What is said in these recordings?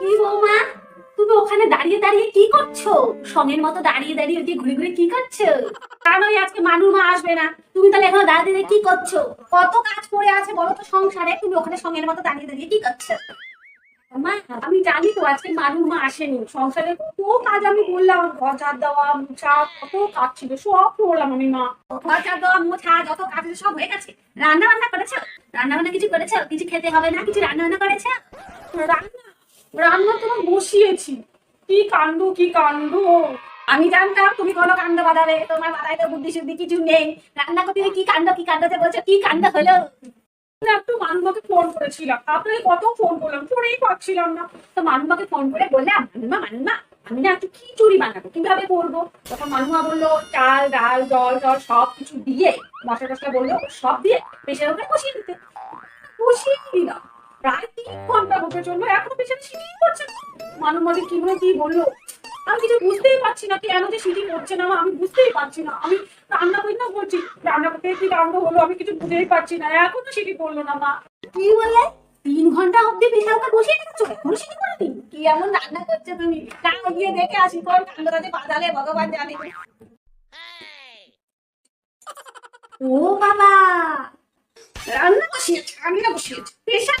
কি বৌমা? তুমি ওখানে দাঁড়িয়ে দাঁড়িয়ে কি করছ? সঙ্গের মতো দাঁড়িয়ে দাঁড়িয়ে ওই ঘুরে ঘুরে কি করছ? কারণ আজকে মানু মা আসবে না। তুমি তাহলে এখন দাঁড়িয়ে কি করছ? কত কাজ পড়ে আছে বলো তো সংসারে? তুমি ওখানে সঙ্গের মতো দাঁড়িয়ে দাঁড়িয়ে কি করছ? মা, আমি জানি তো আজকে মানু মা আসেনি। সংসারে কত কাজ আমি বললাম ঘর দেওয়া, মুছা, কত কাজ ছিল, সব করলাম আমি মা। ঘর ঝাড় দেওয়া, মুছা, যত কাজ সব হয়ে গেছে। রান্না বান্না করেছ? রান্না বান্না কিছু করেছ? কিছু খেতে হবে না? কিছু রান্না বান্না করেছ? রান্না রান্না তোমার বসিয়েছি। কি কাণ্ড কি কাণ্ড? আমি জানতাম তুমি কোনো কাণ্ড বাঁধাবে, তোমার মাথায় তো বুদ্ধি শুদ্ধি কিছু নেই। রান্না করতে কি কাণ্ড, কি কাণ্ডতে বলছো, কি কাণ্ড হলো? একটু মানুমাকে ফোন করেছিলাম। আপনাকে কত ফোন করলাম? ফোনেই পাচ্ছিলাম না। তো মানুমাকে ফোন করে বললাম মানুমা মানুমা আমি না একটু খিচুড়ি বানাবো। কীভাবে করব? তখন মানুমা বলল, চাল, ডাল, জল জল, সব কিছু দিয়ে, মশলা টসলা বলল, সব দিয়ে প্রেশার উপরে বসিয়ে দিতে। বসিয়ে দিলাম। ঘণ্টা হতে চলল? এখনও পেছনে সিটি করছে মানুমাকে কি বলে কি বলল আমি কিছু বুঝতেই পারছি না কেন যে সিটি করছে না আমি বুঝতেই পারছি না। আমি রান্না করি না বলছি রান্না করতে কি রান্না হলো আমি কিছু বুঝতেই পারছি না এখনও সিটি করল না মা। কি বললে? তিন ঘণ্টা অব্দি উপরে বসিয়ে রেখেছো এখনও সেটা করে দিন কি এমন রান্না করছ তুমি? তাও গিয়ে দেখে আসি কোন কাণ্ডটাতে বাজালে ভগবান জানে। ও বাবা! রান্না বসিয়েছে রান্না বসিয়েছে। প্রেশার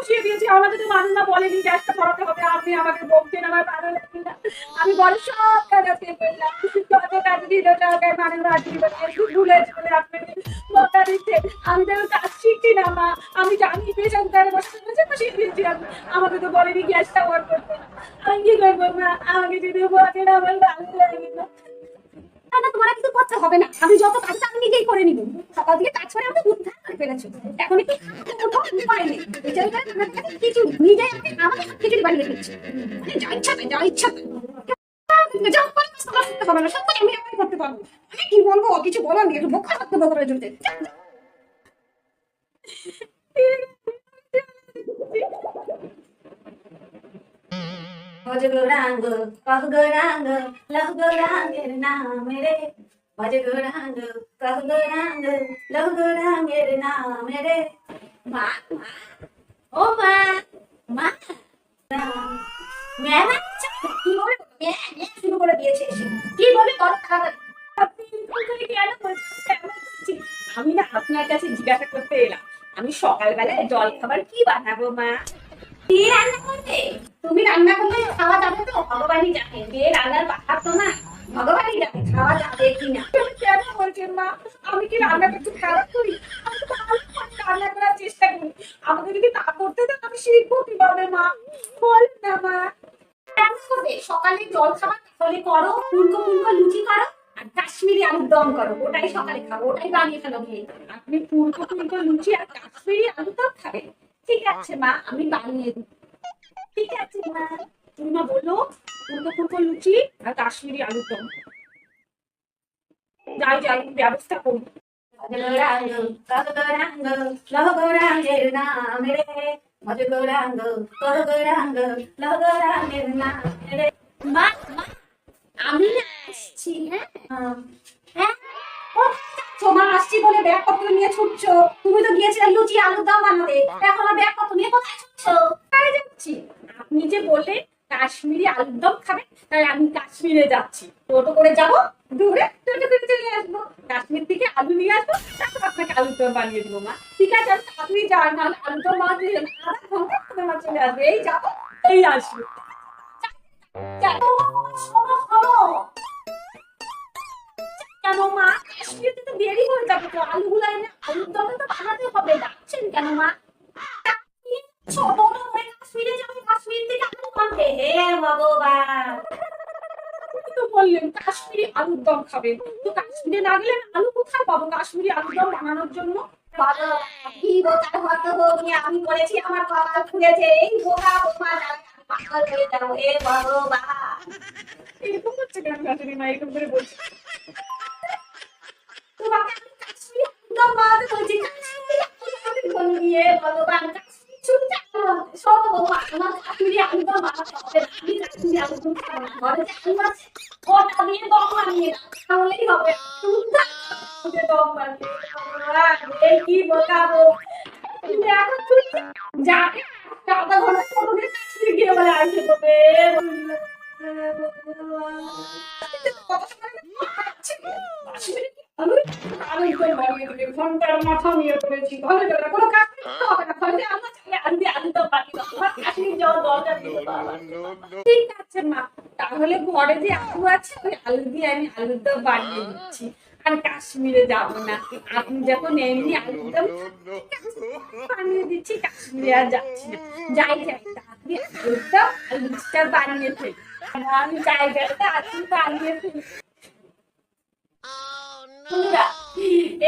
বসিয়ে দিয়েছি। আমাকে তো রান্না বলেনি গ্যাসটা ভরাতে হবে। আপনি আমাকে বলছেন আমার ভালো লাগছে না। আমি বলে সব কাজ আজকে কাজ দিল টাকায় মানে রাজি একটু ভুলে আপনাকে বকা দিচ্ছে। আমি তো কাজ শিখছি না, মা। আমি জানি পেশা উঠারে বসে বসে বসিয়ে আমি আমাকে তো বলেনি, গ্যাসটা অন করতে। আমি কি করব, মা? আমাকে যদি বলেন আমার ভালো লাগে না তোমার কিছু করতে হবে না। আমি যত কাজ আমি নিজেই করে নিব। সকাল থেকে কাজ করে আমাকে উদ্ধার করে ফেলেছো। এখন একটু তোমার কাছে নিজে আমাকে মানে করতে পারব। আমি কি বলব, কিছু বলার নেই। একটু মুখ খারাপ করে অজগরাঙ্গ কহগরাঙ্গ লহগরাঙ্গের নামে রে অজগরাঙ্গ কহগরাঙ্গ লহগরাঙ্গের নামে রে মা মা ও মা মা ম্যাম কি বলে? ম্যা ম্যা শুরু করে দিয়েছে কি বলে? আমি না আপনার কাছে জিজ্ঞাসা করতে এলাম। আমি সকালবেলায় জল খাবার কি বানাবো, মা? কি রান্না করবে? তুমি রান্না করলে খাওয়া যাবে তো? ভগবানই জানে। যে রান্নার পাঠার তো না ভগবানই জানে খাওয়া যাবে কি না কেন বলছেন মা? আমি কি রান্না করতে খারাপ করি? রান্না করার চেষ্টা করি। আমাকে যদি তা করতে দেন আমি শিখব কীভাবে মা? বলেন না মা। সকালে জল খাবার তাহলে করো। ফুলকো ফুলকো লুচি করো আর কাশ্মীরি আলুর দম করো। ওটাই সকালে খাব ওটাই বানিয়ে ফেলো গিয়ে আপনি ফুলকো ফুলকো লুচি আর কাশ্মীরি আলু তো খাবেন। ঠিক আছে মা আমি বানিয়ে দিই। ঠিক আছে মা। তুমি মা বলল ফুলকো ফুলকো লুচি আর কাশ্মীরি আলু দম। যাই যাই ব্যবস্থা করি গৌরাঙ্গ গৌরাঙ্গ লহ গৌরাঙ্গের নাম রে। মজ গৌরাঙ্গ কহ গৌরাঙ্গ লহ গৌরাঙ্গের নাম রে। মা মা আমি আসছি হ্যাঁ? হ্যাঁ। তোমার আসছি বলে ব্যাগ পত্র নিয়ে ছুটছো। তুমি তো গিয়েছিলে লুচি, আলুর দম বানাতে এখন আর ব্যাগ পত্র নিয়ে কোথায় ছুটছো? কোথায় যাচ্ছি? আপনি যে বললেন কাশ্মীরি আলুর দম খাবেন তাই আমি কাশ্মীরে যাচ্ছি। টোটো করে যাব, দূরে টোটো করে চলে আসব। কাশ্মীর থেকে আলু নিয়ে আসব, তারপর আপনাকে আলুর দম বানিয়ে দেবো, মা। ঠিক আছে, আপনি যান আলুর দম বানিয়ে আধা ঘণ্টা মা চলে আসবে। এই যাব, এই আসব। তো আলুগুলো এনে আলুর দমটা তো বানাতে হবে, ডাকছেন কেন মা? কাশ্মীরে কাশ্মীর থেকে আলু আনতে হে ভগবান। তো বললেন, কাশ্মীরি আলুর দম খাবেন কাশ্মীরে না আলু কোথায় পাবো? আলুর দম বানানোর জন্য আমি করেছি, আমার কপাল খুলেছে। এই বোকা বোমা পাগল হয়ে এরকম হচ্ছে কেন এরকম করে বলছে। তোমাকে কি বোকাবো এখন ছুটতে যাকে আধা ঘণ্টা পরে কাশ্মীর গিয়ে বলে আসে ঘণ্টার মাথা নিয়ে পড়েছি ঘরে যাবে কোনো কাজ করতে হবে না। ঘরে আমরা চাইলে দম বানিয়ে দাও কাশ্মীর যাওয়ার দরকার নেই ঠিক আছে মা। তাহলে ঘরে যে আলু আছে ওই আলু দিয়ে আমি আলুর দম বানিয়ে দিচ্ছি আর কাশ্মীরে যাব না। আপনি যখন এমনি আলুর দম বানিয়ে দিচ্ছি কাশ্মীরে আর যাচ্ছি না। যাই যাই তাড়াতাড়ি আলুর দম আলুটা বানিয়ে ফেলি। আমি জায়গাটা আলু বানিয়ে ফেলি।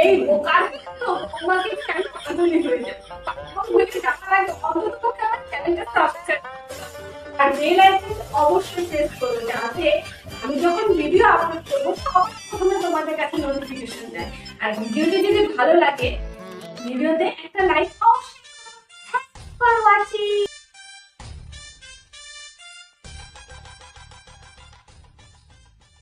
এই বোকার তোমাকে কেন পাগলি হয়ে যায় পাগল হয়ে যাওয়ার আগে অন্তত পক্ষে আমার চ্যানেলটা সাবস্ক্রাইব আর বেল আইকন অবশ্যই প্রেস করো, যাতে আমি যখন ভিডিও আপলোড করব, সব প্রথমে তোমাদের কাছে নোটিফিকেশন যায় আর ভিডিওটি যদি ভালো লাগে, ভিডিওতে একটা লাইক অবশ্যই ফর